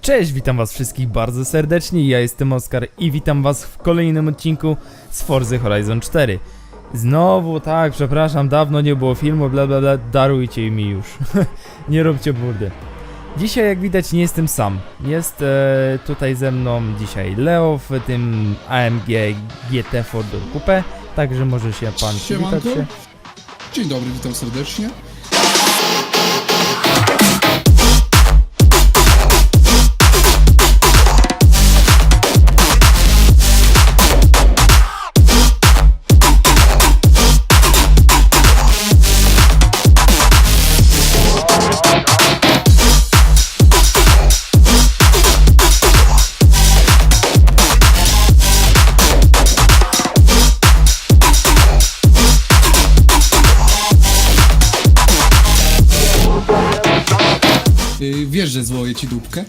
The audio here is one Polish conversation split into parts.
Cześć, witam was wszystkich bardzo serdecznie, ja jestem Oskar i witam was w kolejnym odcinku z Forza Horizon 4. Znowu, tak, przepraszam, dawno nie było filmu, bla bla bla, darujcie mi już. nie róbcie burdy. Dzisiaj, jak widać, nie jestem sam. Jest e, tutaj ze mną dzisiaj Leo w tym AMG GT Ford Coupe, także może się pan Siemanko. przywitać się. Dzień dobry, witam serdecznie. Ci dupkę?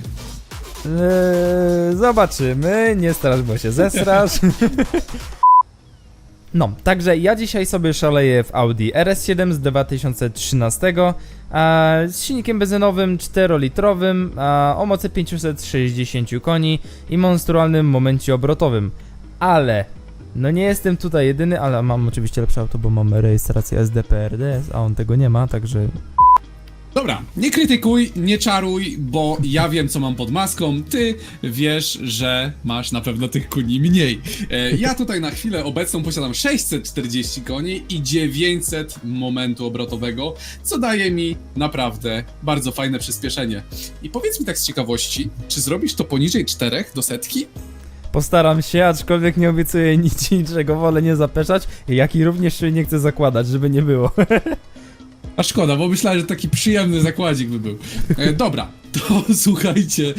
Eee, zobaczymy, nie strasz, bo się zesrasz. No, także ja dzisiaj sobie szaleję w Audi RS7 z 2013 a, z silnikiem benzynowym 4-litrowym a, o mocy 560 koni i monstrualnym momencie obrotowym. Ale, no nie jestem tutaj jedyny, ale mam oczywiście lepsze auto, bo mam rejestrację SDPRDS, a on tego nie ma, także Dobra, nie krytykuj, nie czaruj, bo ja wiem, co mam pod maską. Ty wiesz, że masz na pewno tych koni mniej. E, ja tutaj na chwilę obecną posiadam 640 koni i 900 momentu obrotowego, co daje mi naprawdę bardzo fajne przyspieszenie. I powiedz mi tak z ciekawości, czy zrobisz to poniżej 4 do setki? Postaram się, aczkolwiek nie obiecuję nic niczego, wolę nie zapeszać, jak i również nie chcę zakładać, żeby nie było. A szkoda, bo myślałem, że taki przyjemny zakładzik by był. E, dobra, to słuchajcie,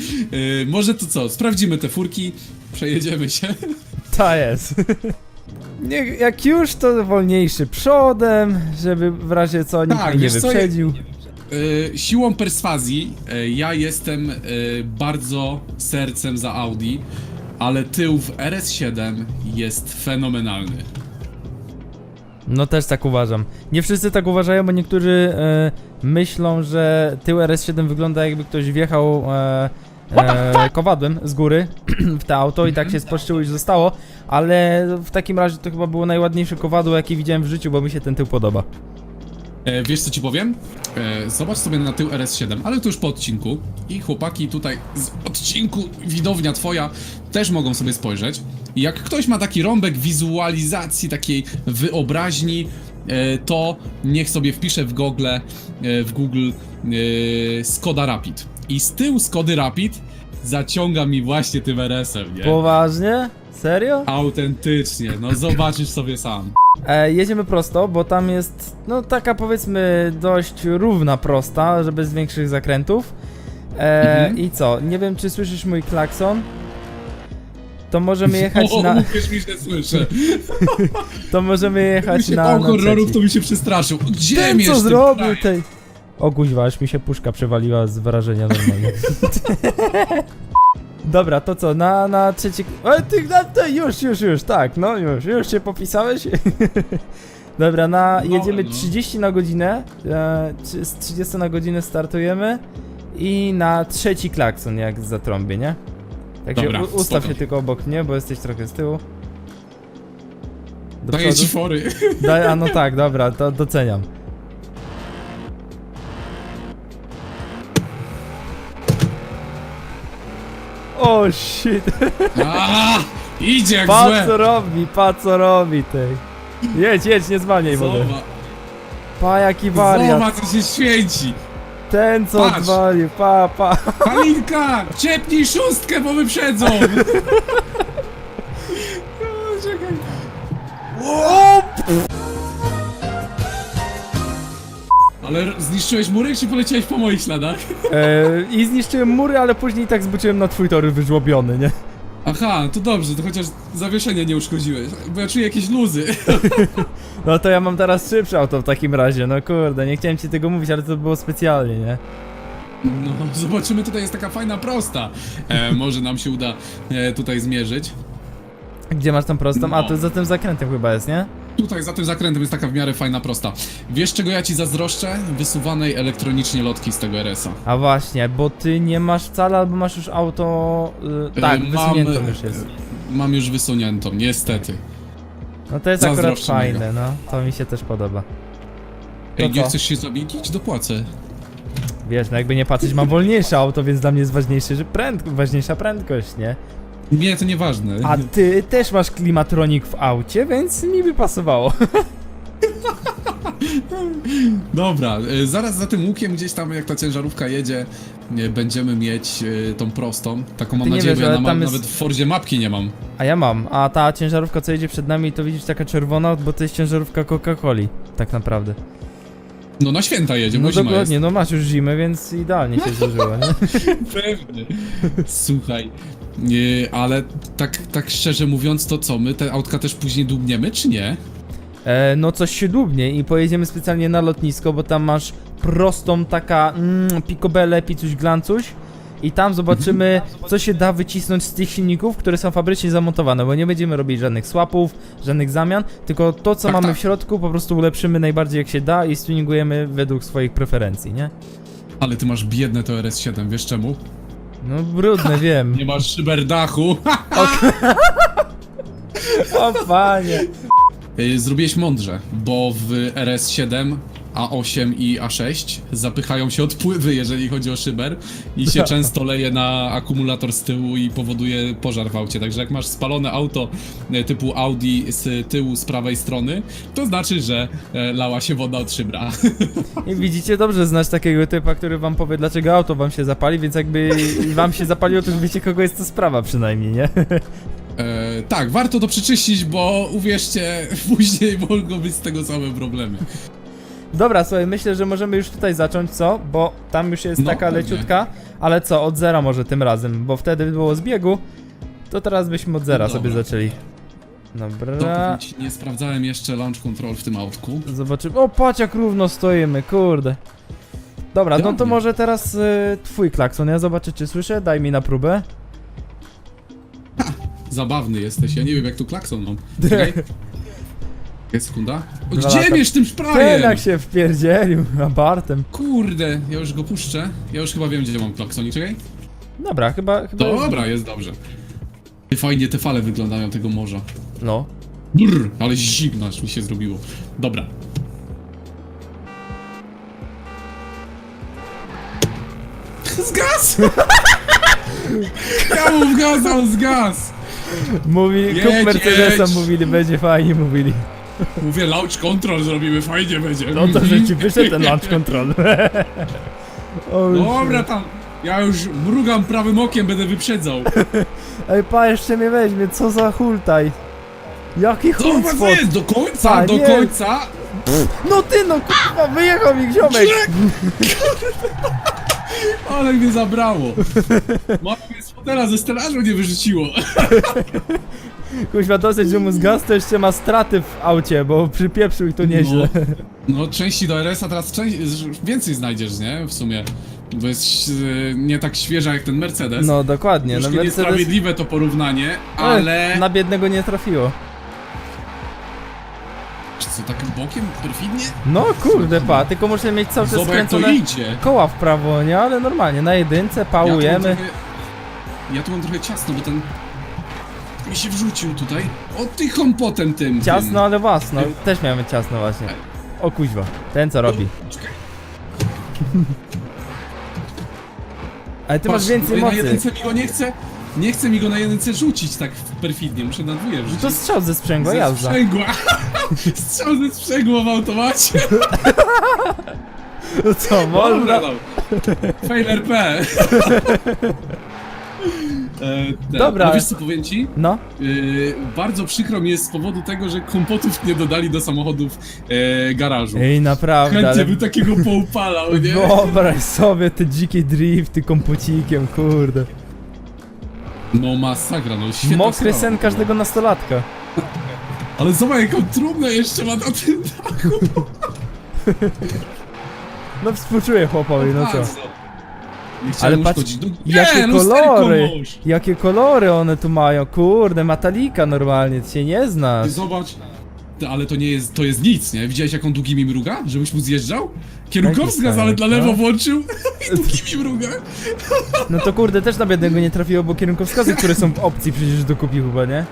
e, może to co, sprawdzimy te furki, przejedziemy się. Ta jest. Nie, jak już, to wolniejszy przodem, żeby w razie co nikt Tak, mnie nie wiesz co, wyprzedził. E, siłą perswazji e, ja jestem e, bardzo sercem za Audi, ale tył w RS7 jest fenomenalny. No też tak uważam. Nie wszyscy tak uważają, bo niektórzy e, myślą, że tył RS7 wygląda jakby ktoś wjechał e, e, kowadłem z góry w to auto i tak się sposzczyło i zostało, ale w takim razie to chyba było najładniejsze kowadło, jakie widziałem w życiu, bo mi się ten tył podoba. E, wiesz co ci powiem? E, zobacz sobie na tył RS7, ale to już po odcinku. I chłopaki tutaj z odcinku, widownia twoja, też mogą sobie spojrzeć. Jak ktoś ma taki rąbek wizualizacji, takiej wyobraźni, e, to niech sobie wpisze w Google, e, w Google e, Skoda Rapid. I z tyłu Skody Rapid zaciąga mi właśnie tym RS-em, nie? Poważnie? Serio? Autentycznie, no zobaczysz sobie sam. E, jedziemy prosto, bo tam jest, no taka powiedzmy dość równa prosta, że bez większych zakrętów. E, Mhm. I co, nie wiem czy słyszysz mój klakson? To możemy jechać o, na, mówisz mi, że słyszę. to możemy jechać się na, na horrorów, to mi się przestraszył. Gdzie Ten mnie co zrobił prawie? tej... O kuźwa, aż mi się puszka przewaliła z wrażenia normalnie. Dobra, to co, na, na trzeci... E, ty, na, ty, już, już, już, tak, no już, już się popisałeś? Dobra, na, No, jedziemy no. 30 na godzinę, e, trzy- z 30 na godzinę startujemy i na trzeci klakson jak zatrąbię, nie? Także Dobra, u, ustaw spoko. się tylko obok mnie, bo jesteś trochę z tyłu. Do Daję przodu. ci fory. Daj, a no tak, dobra, to doceniam. O shit, A, idzie jak pa złe. co robi, pa co robi tej. Jedź, jedź, nie zwalniaj w ogóle. Zobacz, Pa jaki wariat, zobacz, co się święci. Ten co Patrz. odwalił, pa, pa. Halinka, ciepnij szóstkę, bo wyprzedzą. O, czekaj. Ale zniszczyłeś mury, czy poleciałeś po moich śladach? E, I zniszczyłem mury, ale później tak zboczyłem na twój tor wyżłobiony, nie? Aha, to dobrze, to chociaż zawieszenia nie uszkodziłeś, bo ja czuję jakieś luzy. No to ja mam teraz szybsze auto w takim razie, no kurde, nie chciałem ci tego mówić, ale to było specjalnie, nie? No, zobaczymy, tutaj jest taka fajna prosta. E, może nam się uda e, tutaj zmierzyć. Gdzie masz tą prostą? A, No. to za tym zakrętem chyba jest, nie? Tutaj za tym zakrętem jest taka w miarę fajna, prosta. Wiesz czego ja ci zazdroszczę? Wysuwanej elektronicznie lotki z tego RS-a. A właśnie, bo ty nie masz wcale, albo masz już auto... Y, tak, Y, wysuniętą już jest. Mam już wysuniętą, niestety. No to jest akurat Zazdroszczę fajne, no. To mi się też podoba. Ej, nie co? chcesz się zamienić? Dopłacę. Wiesz, no jakby nie patrzeć, mam wolniejsze auto, więc dla mnie jest ważniejsze, że prędko, ważniejsza prędkość, nie? Nie, to nieważne. A ty też masz klimatronik w aucie, więc mi by pasowało. Dobra, y, zaraz za tym łukiem gdzieś tam, jak ta ciężarówka jedzie, nie, będziemy mieć y, tą prostą. Taką mam nie nadzieję, wiesz, bo ja ale na, tam jest- nawet w Fordzie mapki nie mam. A ja mam, a ta ciężarówka co jedzie przed nami, to widzisz taka czerwona, bo to jest ciężarówka Coca-Coli, tak naprawdę. No na święta jedzie, No bo zima dokładnie, no masz już zimę, więc idealnie się złożyło, nie? jest. Pewnie. Słuchaj, ale tak, tak szczerze mówiąc, to co, my te autka też później dubniemy, czy nie? E, no coś się dubnie i pojedziemy specjalnie na lotnisko, bo tam masz prostą taka mm, picobelę, picuś glancuś i tam zobaczymy, co się da wycisnąć z tych silników, które są fabrycznie zamontowane, bo nie będziemy robić żadnych swapów, żadnych zamian, tylko to, co Tak, mamy tak. w środku, po prostu ulepszymy najbardziej jak się da i stuningujemy według swoich preferencji, nie? Ale ty masz biedne to RS7, wiesz czemu? No brudne, wiem. Nie masz szyberdachu. O panie. Y, Zrobiłeś mądrze, bo w RS7, A8 i A6 zapychają się odpływy, jeżeli chodzi o szyber i się często leje na akumulator z tyłu i powoduje pożar w aucie. Także jak masz spalone auto e, typu Audi z tyłu, z prawej strony, to znaczy, że e, lała się woda od szybra. I widzicie, dobrze znać takiego typa, który wam powie, dlaczego auto wam się zapali, więc jakby wam się zapaliło, to już wiecie, kogo jest to sprawa przynajmniej, nie? E, tak, warto to przeczyścić, bo uwierzcie, później mogą być z tego same problemy. Dobra, słuchaj, myślę, że możemy już tutaj zacząć, co? Bo tam już jest No, taka pewnie. leciutka, ale co, od zera może tym razem, bo wtedy było z biegu, to teraz byśmy od zera sobie dobra. zaczęli. To Dobra, powiem ci, nie sprawdzałem jeszcze launch control w tym autku. zobaczymy. O, patrz jak równo stoimy, kurde. Dobra, no to może teraz y, twój klakson, ja zobaczę czy słyszę, daj mi na próbę. Zabawny jesteś, ja nie wiem jak tu klakson mam. Czekaj. Jest sekunda. O, Dwa gdzie lata. mierz tym Ten szprajem? jak się wpierdzielił, abartem. Kurde, ja już go puszczę. Ja już chyba wiem gdzie mam klaksonik, czekaj. Dobra, chyba, chyba Dobra, jest dobrze. Fajnie te fale wyglądają tego morza. No, Brr, ale zimno aż mi się zrobiło. Dobra. Zgas! Ja mu wgazał zgas! Mówi, Jedź, kup Mercedesa, jedź. mówili, będzie fajnie, mówili. Mówię, launch control zrobimy, fajnie będzie. No to, że ci wyszedł ten launch control. o, Dobra tam, ja już mrugam prawym okiem, będę wyprzedzał. Ej, pa, jeszcze mnie weźmie, co za hultaj. Jaki hulcwot. jest, do końca, Pa, do nie. końca. No ty, no kurwa, wyjechał mi ziomek. Ale mnie zabrało. Mama mnie z fotela ze stelażu nie wyrzuciło. Kuźwa, dosyć, że mu zgasł, to jeszcze ma straty w aucie, bo przypieprzył i to nieźle. No, części do RS-a teraz część, więcej znajdziesz, nie? W sumie. Bo jest e, nie tak świeża jak ten Mercedes. No, dokładnie, no Mercedes niesprawiedliwe to porównanie, ale... Na biednego nie trafiło. Czy co, takim bokiem? Perfidnie? No kurde, pa, tylko muszę mieć cały czas Zobacz skręcone koła w prawo, nie? Ale normalnie, na jedynce Ja tu, mam pałujemy. trochę, ja tu mam trochę ciasno, bo ten... Mi się wrzucił tutaj. O ty kompotem tym. Ciasno, ale własno. Też miałem ciasno właśnie. O kuźwa, ten co robi. Czekaj, Ale ty masz patrz, więcej Na mocy. jedynce mi go nie chce... Nie chce mi go na jedynce rzucić tak perfidnie, muszę na dwóje wrzucić. To strzał ze sprzęgła Ze jazda. sprzęgła. Strzał ze sprzęgła w automacie. No co, można? Dobra, no. Fail RP. E, tak. Dobra. No wiesz co powiem ci? No, Yy, bardzo przykro mi jest z powodu tego, że kompotów nie dodali do samochodów e, garażu. ej naprawdę, Chętnie ale by takiego poupalał, nie? wyobraź sobie te dzikie drifty kompocikiem, kurde. No masakra, no świetna Mokry sprawa. sen każdego nastolatka. Ale zobacz jaką trumnę jeszcze ma na tym dachu. No współczuję chłopowi, no co. Ale patrz. No, Jakie lusterko kolory, jakie kolory one tu mają, kurde, metalika normalnie, ty się nie znasz. Zobacz, To, ale to nie jest, to jest nic, nie? Widziałeś jak on długimi mruga? Żebyś mu zjeżdżał? Kierunkowskaz, ale dla lewo no. włączył i długimi mruga. No to kurde, też na biednego nie trafiło, bo kierunkowskazy, które są w opcji przecież dokupił chyba, nie?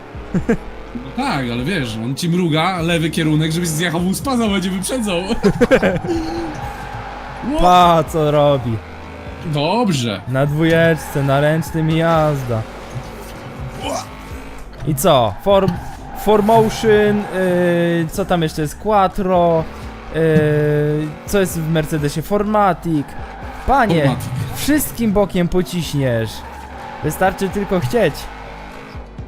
No tak, ale wiesz, on ci mruga, lewy kierunek, żebyś zjechał mu spaza, będzie wyprzedzał. No, Pa, co robi? Dobrze. Na dwójeczce, na ręcznym i jazda. I co? Form, formotion, yy, co tam jeszcze jest? Quattro, yy, co jest w Mercedesie? Formatic. Panie, Formatic. wszystkim bokiem pociśniesz. Wystarczy tylko chcieć.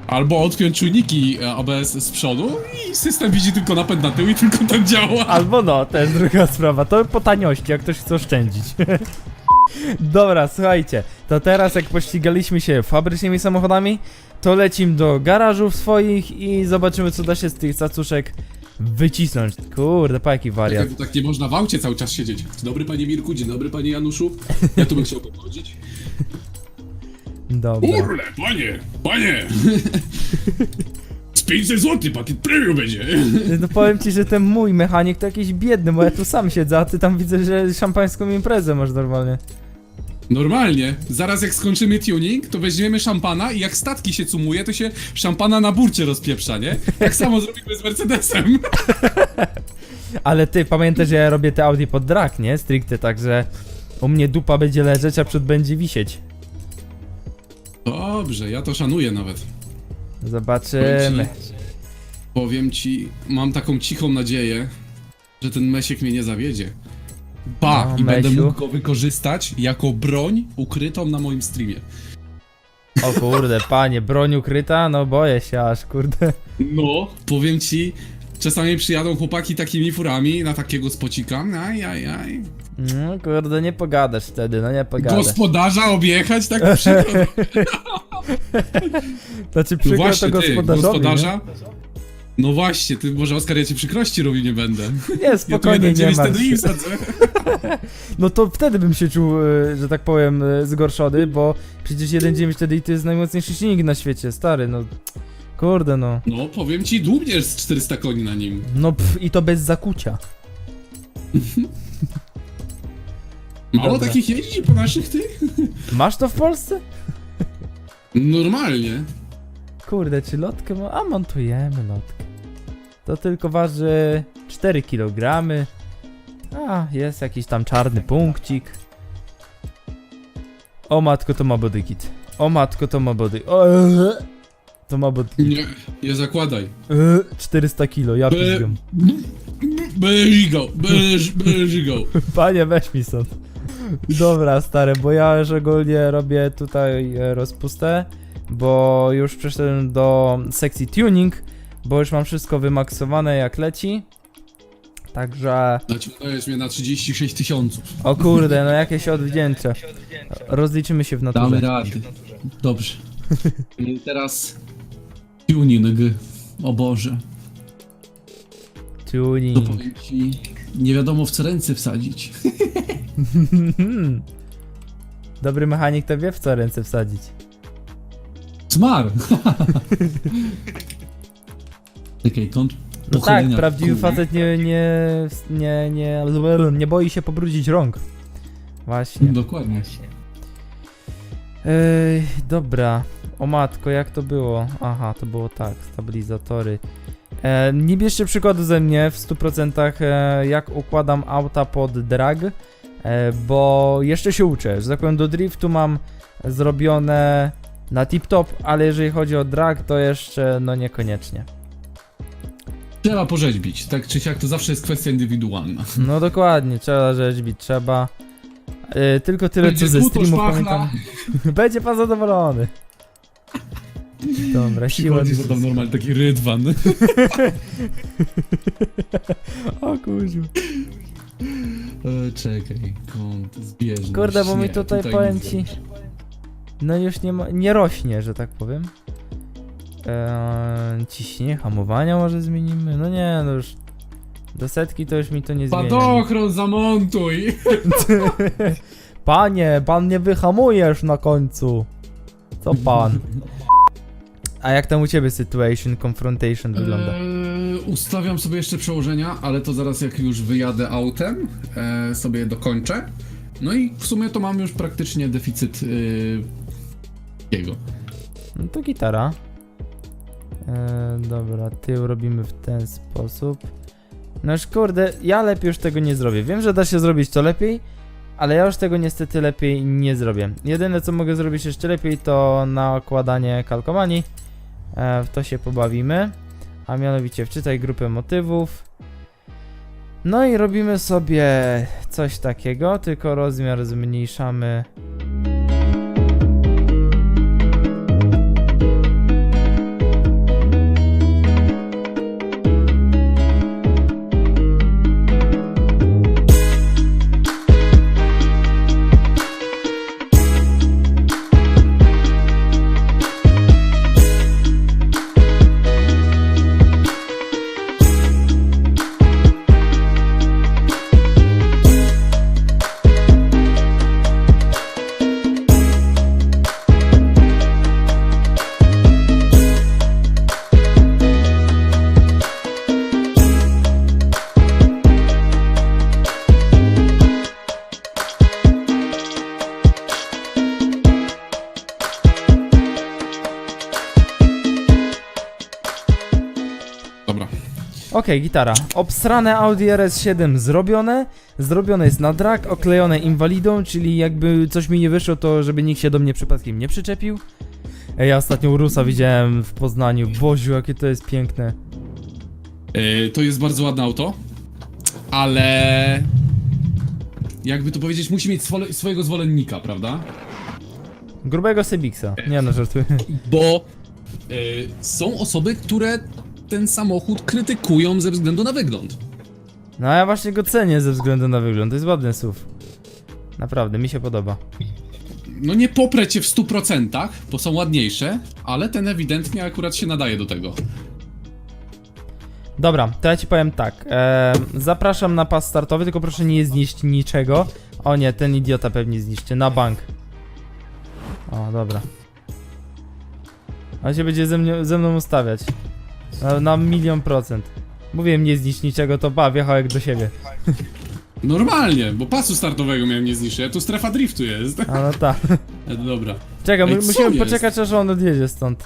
Albo odpiąć czujniki e, ABS z przodu i system widzi tylko napęd na tył i tylko tak działa. Albo no, też druga sprawa. To po taniości, jak ktoś chce oszczędzić. Dobra, słuchajcie, to teraz jak pościgaliśmy się fabrycznymi samochodami, to lecimy do garażów swoich i zobaczymy co da się z tych cacuszek wycisnąć. Kurde, pa jaki wariat. Tak, tak nie można w aucie cały czas siedzieć. Dzień dobry panie Mirku, dzień dobry panie Januszu. Ja tu bym chciał podchodzić. Dobra. Urle, panie, panie! Z 500 zł pakiet premium będzie. No powiem ci, że ten mój mechanik to jakiś biedny, bo ja tu sam siedzę, a ty tam widzę, że szampańską imprezę masz normalnie. Normalnie. Zaraz jak skończymy tuning, to weźmiemy szampana i jak statki się cumuje, to się szampana na burcie rozpieprza, nie? Tak samo zrobimy z Mercedesem. Ale ty pamiętaj, że ja robię te Audi pod drag, nie? Stricte, także u mnie dupa będzie leżeć, a przód będzie wisieć. Dobrze, ja to szanuję nawet. Zobaczymy. Powiem ci, mam taką cichą nadzieję, że ten Mesiek mnie nie zawiedzie. Ba, No, i będę Mesiu. mógł go wykorzystać jako broń ukrytą na moim streamie. O kurde, panie, broń ukryta? No boję się aż, kurde. No, powiem ci, czasami przyjadą chłopaki takimi furami na takiego spocika. Aj, aj, aj. No kurde, nie pogadasz wtedy, no nie pogadasz. Gospodarza objechać, tak przykro. Znaczy No przykro właśnie, to ty, gospodarzowi, gospodarza. No właśnie, ty może Oskar, ja ci przykrości robił nie będę. nie? Ja tu spokojnie, jeden nie martw się. No to wtedy bym się czuł, e, że tak powiem, e, zgorszony, bo przecież 1.9 wtedy i to jest najmocniejszy silnik na świecie, stary, no. Kurde, no. No, powiem ci, dłubniesz z 400 koni na nim. No pff, i to bez zakucia. Mało Dobra. takich jeździ po naszych tych? Masz to w Polsce? Normalnie. Kurde, czy lotkę ma? A montujemy lotkę. To tylko waży 4 kg. A, jest jakiś tam czarny punkcik. O matko, to ma bodykit. O matko, to ma body. O, to ma bodykit. Nie, nie zakładaj. Eee, 400 kilo, ja pizgam. Beż, beżigał. Panie, weź mi stąd. Dobra, stary, bo ja już ogólnie robię tutaj e, rozpustę, bo już przeszedłem do sekcji tuning, bo już mam wszystko wymaksowane jak leci. Także, Naciągnąłeś mnie na 36 tysiąców. o kurde, no jakie się odwdzięczę. Rozliczymy się w naturze. Damy radę. Dobrze. Teraz tuning. O Boże. To Tuning. powiem ci, nie wiadomo w co ręce wsadzić. Dobry mechanik to wie w co ręce wsadzić. Smar! Czekaj, kąt No tak, pochylenia prawdziwy kół. facet nie, nie, nie, nie, nie boi się pobrudzić rąk. Właśnie. Dokładnie. Ej, dobra. O matko, jak to było? Aha, to było tak, stabilizatory. E, nie bierzcie przykładu ze mnie w 100% e, jak układam auta pod drag, e, bo jeszcze się uczę. Że tak powiem, do driftu mam zrobione na tip-top, ale jeżeli chodzi o drag, to jeszcze no niekoniecznie. Trzeba porzeźbić, tak czy siak to zawsze jest kwestia indywidualna. No dokładnie, trzeba rzeźbić, trzeba. E, tylko tyle Będzie co ze dwuto streamów szpachla. pamiętam. Będzie pan zadowolony. Dobra, siła. Przychodzi, tam normalnie taki rydwan. O kurzu. E, czekaj, kąt zbieżny. Kurde, bo mi Nie, tutaj, powiem nic ci. nie No już nie, ma, nie rośnie, że tak powiem. Eee, ciśnienie, hamowania może zmienimy? No nie, no już. Do setki to już mi to nie zmieni. Padochron zamontuj! Panie, pan nie wyhamujesz na końcu. Co pan? A jak tam u ciebie situation, confrontation wygląda? Eee, ustawiam sobie jeszcze przełożenia, ale to zaraz jak już wyjadę autem, e, sobie dokończę. No i w sumie to mam już praktycznie deficyt yy, jego. No to gitara. E, dobra, tył robimy w ten sposób. No już kurde, ja lepiej już tego nie zrobię. Wiem, że da się zrobić to lepiej, ale ja już tego niestety lepiej nie zrobię. Jedyne co mogę zrobić jeszcze lepiej to nakładanie kalkomanii. E, w to się pobawimy. A mianowicie wczytaj grupę motywów. No i robimy sobie coś takiego, tylko rozmiar zmniejszamy. Okej, gitara. Obsrane Audi RS7 zrobione. Zrobione jest na drag, oklejone inwalidą, czyli jakby coś mi nie wyszło, to żeby nikt się do mnie przypadkiem nie przyczepił. Ej, ja ostatnio Urusa widziałem w Poznaniu. Boziu, jakie to jest piękne. Yy, to jest bardzo ładne auto, ale jakby to powiedzieć, musi mieć swole, swojego zwolennika, prawda? Grubego Sebixa. Nie no, żartuję. Bo yy, są osoby, które ten samochód krytykują ze względu na wygląd. No a ja właśnie go cenię ze względu na wygląd. To jest ładny SUV. Naprawdę, mi się podoba. No nie poprę cię w 100%, bo są ładniejsze, ale ten ewidentnie akurat się nadaje do tego. Dobra, to ja ci powiem tak. E, zapraszam na pas startowy, tylko proszę nie zniszczyć niczego. O nie, ten idiota pewnie zniszczy. Na bank. O, dobra. On się będzie ze, mnie, ze mną ustawiać. Na, na milion procent. Mówiłem nie zniszcz niczego, to ba, wjechał jak do siebie. Normalnie, bo pasu startowego miałem nie zniszczyć, a tu strefa driftu jest. A no tak. E, Dobra. Czekaj, Ej, mu- co musimy jest? poczekać aż on odjedzie stąd.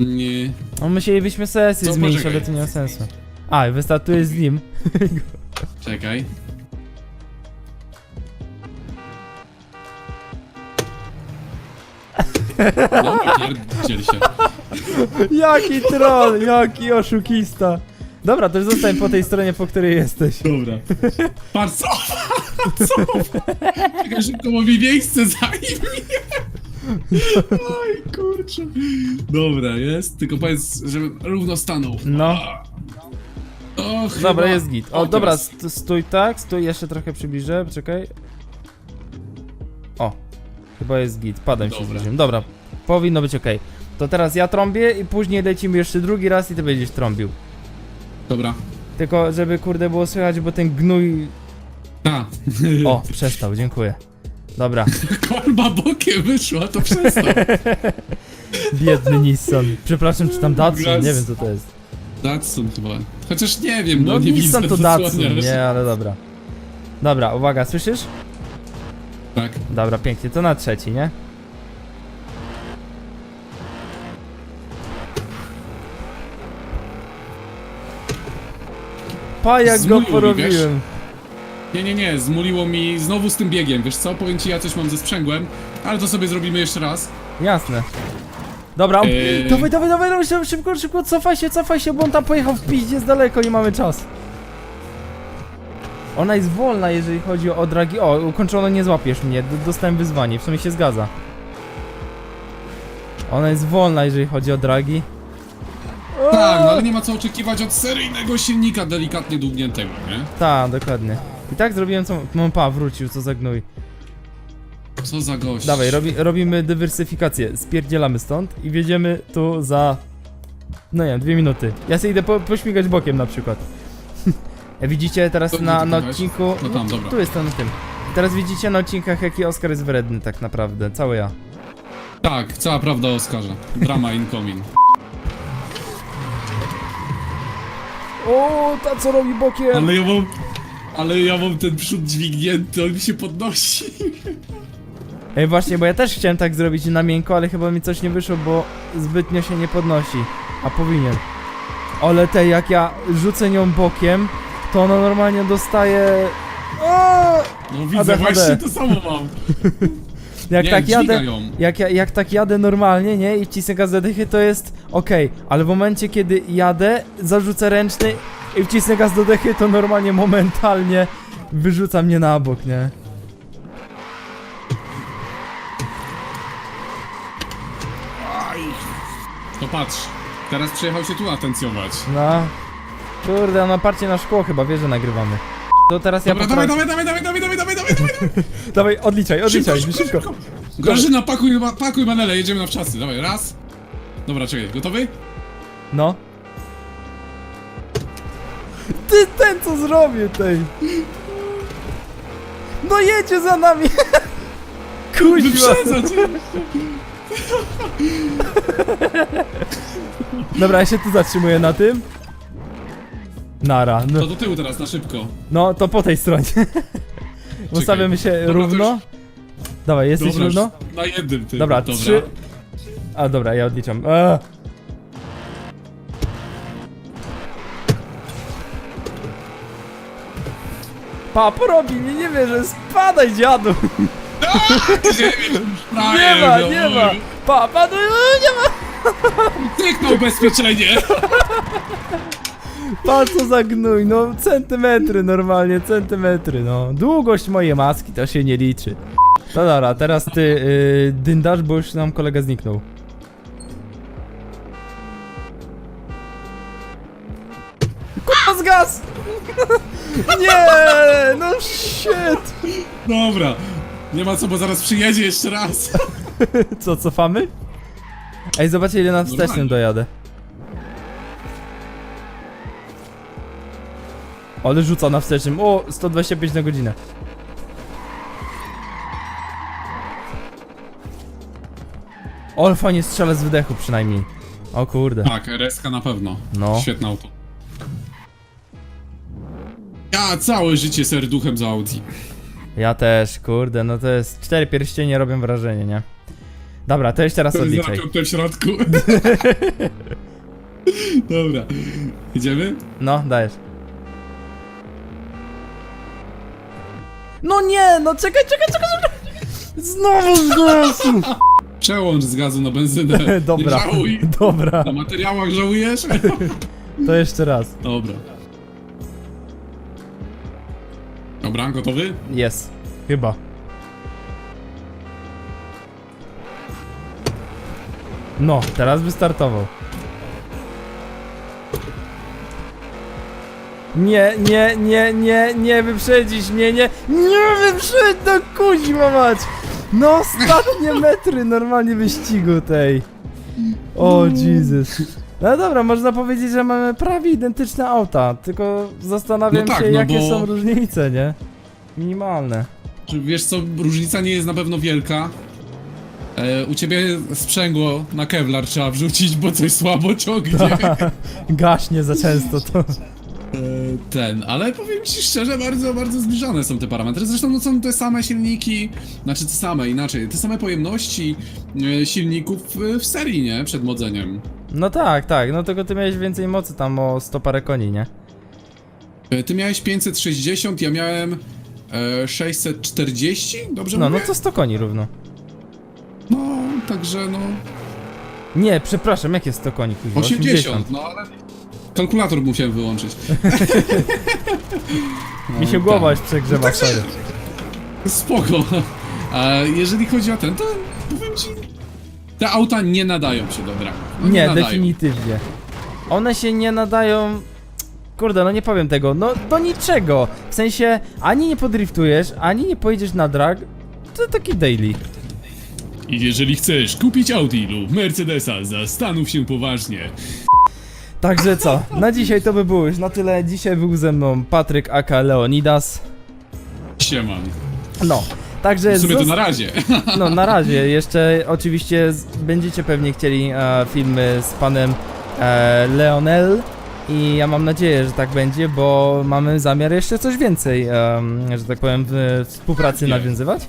Nie. On musielibyśmy sesję Co, zmienić, poczekaj. ale to nie ma sensu. A, wystartuje z nim. Czekaj. No, pierdziel się. Jaki troll, jaki oszukista. Dobra, to już zostań po tej stronie, po której jesteś. Dobra. Patrz, co? Co? Czekaj, szybko, bo mi miejsce zajmie. Oj, kurczę. Dobra, jest. Tylko powiedz, żebym równo stanął. No. O, chyba... Dobra, jest git. O, dobra, teraz. st stój tak, stój, jeszcze trochę przybliżę, czekaj. O, chyba jest git, padłem się Dobra. z Dobra, powinno być ok. To teraz ja trąbię i później lecimy jeszcze drugi raz i ty będziesz trąbił. Dobra. Tylko, żeby kurde było słychać, bo ten gnój... A. O, przestał, dziękuję. Dobra, Kolba bokiem wyszła, to przestań. biedny Nissan. Przepraszam, czy tam Datsun, nie wiem co to jest. Datsun chyba. Chociaż nie wiem, no, No nie Nissan to Datsun, nie, ale dobra. Dobra, uwaga, słyszysz? Tak. Dobra, pięknie, to na trzeci, nie? Pa jak go mi, porobiłem. Nie, nie, nie, zmuliło mi znowu z tym biegiem, wiesz co? Powiem ci, ja coś mam ze sprzęgłem, ale to sobie zrobimy jeszcze raz. Jasne. Dobra, Eee. dawaj, dawaj, dawaj, dawaj, szybko, szybko, szybko, cofaj się, cofaj się, bo on tam pojechał w piździe z daleko, nie mamy czas. Ona jest wolna, jeżeli chodzi o dragi. O, ukończono, nie złapiesz mnie, D dostałem wyzwanie, w sumie się zgadza. Ona jest wolna, jeżeli chodzi o dragi. Tak, no ale nie ma co oczekiwać od seryjnego silnika delikatnie długniętego, nie? Tak, dokładnie. I tak zrobiłem co... Mam pa, wrócił, co za gnój. Co za gość. Dawaj, robi, robimy dywersyfikację. Spierdzielamy stąd i wjedziemy tu za... No nie wiem, dwie minuty. Ja sobie idę po, pośmigać bokiem na przykład. Widzicie teraz gdzie na, ty na odcinku... No tam, dobra. Tu jestem na tym. Teraz widzicie na odcinkach, jaki Oskar jest wredny tak naprawdę. Cały ja. Tak, cała prawda o Oskarze. Drama incoming. O, ta co robi bokiem. Ale ja mam... Ale ja mam ten przód dźwignięty, on mi się podnosi. Ej, właśnie, bo ja też chciałem tak zrobić na miękko, ale chyba mi coś nie wyszło, bo zbytnio się nie podnosi. A powinien. Ale te, jak ja rzucę nią bokiem, to ona normalnie dostaje... O! No widzę, ADHD. właśnie to samo mam. Jak Nie, tak dźwiga jadę, ją. jak, ja- jak tak jadę normalnie, nie, i wcisnę gaz do dechy, to jest okej, ale w momencie, kiedy jadę, zarzucę ręczny i wcisnę gaz do dechy, to normalnie momentalnie wyrzuca mnie na bok, nie? To patrz, teraz przyjechał się tu atencjować. No. Kurde, no parcie na szkło chyba, wie, że nagrywamy. To teraz ja Dobra, dawaj, dawaj, dawaj, dawaj, dawaj, dawaj, dawaj, dawaj. Dawaj, odliczaj, odliczaj, szybko. Grażyna, pakuj, ma- pakuj manele, jedziemy na wczasy. Dawaj, raz. Dobra, czekaj, gotowy? No. Ty, ten co zrobię tej. No jedzie za nami. Kuźwa. Wyprzedza cię. Dobra, ja się tu zatrzymuję na tym. Nara. No, To do tyłu teraz, na szybko. no to po tej stronie. Ustawiamy się Dobra, równo. już- Dawaj, jesteś Dobra, równo? Na jednym tym. Dobra, trzy. A dobra, ja odliczam. A. Pa, porobi mnie, nie wierzę, spadaj dziadu! Nie ma, nie ma! Pa, pa, no, nie ma! Tyknął ubezpieczenie! Pa, co za gnój, no centymetry normalnie, centymetry, no. Długość mojej maski to się nie liczy. No dobra, teraz ty yy, dyndasz, bo już nam kolega zniknął. Kurwa zgas! Nie, no shit! Dobra. Nie ma co, bo zaraz przyjedzie jeszcze raz. Co, cofamy? Ej, zobaczcie ile na wstecznym dojadę. Ale rzuca na wstecznym. O, 125 na godzinę. Ale fajnie strzela z wydechu przynajmniej. O kurde. Tak, RSK na pewno. No. Świetne auto. Ja całe życie serduchem za Audi. Ja też, kurde, no to jest... Cztery pierścienie robią wrażenie, nie? Dobra, to jeszcze raz odliczaj. zakątem w środku. Dobra. Idziemy? No, dajesz. No nie, no czekaj, czekaj, czekaj, czekaj. Znowu z głosu. Przełącz z gazu na benzynę. Dobra, Nie żałuj. dobra, Na materiałach żałujesz? to jeszcze raz. Dobra. Dobra, gotowy? Jest, chyba. No, teraz wystartował. Nie, nie, nie, nie, nie wyprzedzisz mnie, nie, nie wyprzedź, no kuźma mać! No, ostatnie metry normalnie wyścigu tej. O, Jesus. No dobra, można powiedzieć, że mamy prawie identyczne auta, tylko zastanawiam No tak, się, no jakie bo- są różnice, nie? Minimalne. Czy Wiesz co, różnica nie jest na pewno wielka. E, u ciebie sprzęgło na kevlar trzeba wrzucić, bo coś słabo ciągnie. Gaśnie za często to. E, ten, ale powiem ci szczerze, bardzo, bardzo zbliżone są te parametry. Zresztą no, są te same silniki, znaczy te same, inaczej, te same pojemności e, silników e, w serii, nie? Przed modzeniem. No tak, tak, no tylko ty miałeś więcej mocy tam o 100 parę koni, nie? Ty miałeś 560, ja miałem e, 640, dobrze No, no mówię? to 100 koni równo. No, także no... Nie, przepraszam, jakie 100 koni, kuźwa? 80, no ale... Kalkulator musiałem wyłączyć. Mi się No, głowa już przegrzewa, sorry. Spoko. A jeżeli chodzi o ten, to powiem ci... Te auta nie nadają się do dragów. No, Nie, nadają. definitywnie. One się nie nadają... Kurde, no nie powiem tego, no do niczego. W sensie, ani nie podriftujesz, ani nie pojedziesz na drag. To taki daily. I jeżeli chcesz kupić Audi lub Mercedesa, zastanów się poważnie. Także co, na dzisiaj to by było już na tyle. Dzisiaj był ze mną Patryk aka Leonidas. Sieman. No, także W sumie to na razie. No na razie, jeszcze oczywiście z, będziecie pewnie chcieli e, filmy z panem e, Leonel, I ja mam nadzieję, że tak będzie, bo mamy zamiar jeszcze coś więcej, em, że tak powiem, w współpracy Pewnie. nawiązywać.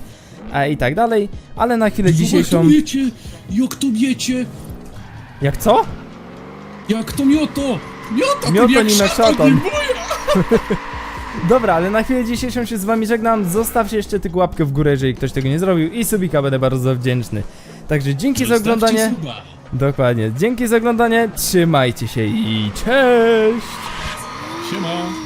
A i tak dalej, ale na chwilę Jak dzisiejszą. to miecie? Jak to miecie? Jak co? Jak to mioto? Mioto, Mioto nim jak szatan, szatan. nie boję. Dobra, ale na chwilę dzisiejszą się z wami żegnam. Zostawcie jeszcze tylko łapkę w górę, jeżeli ktoś tego nie zrobił i subika będę bardzo wdzięczny. Także dzięki za Zostawcie oglądanie. suba. Dokładnie. Dzięki za oglądanie. Trzymajcie się i cześć! Siema.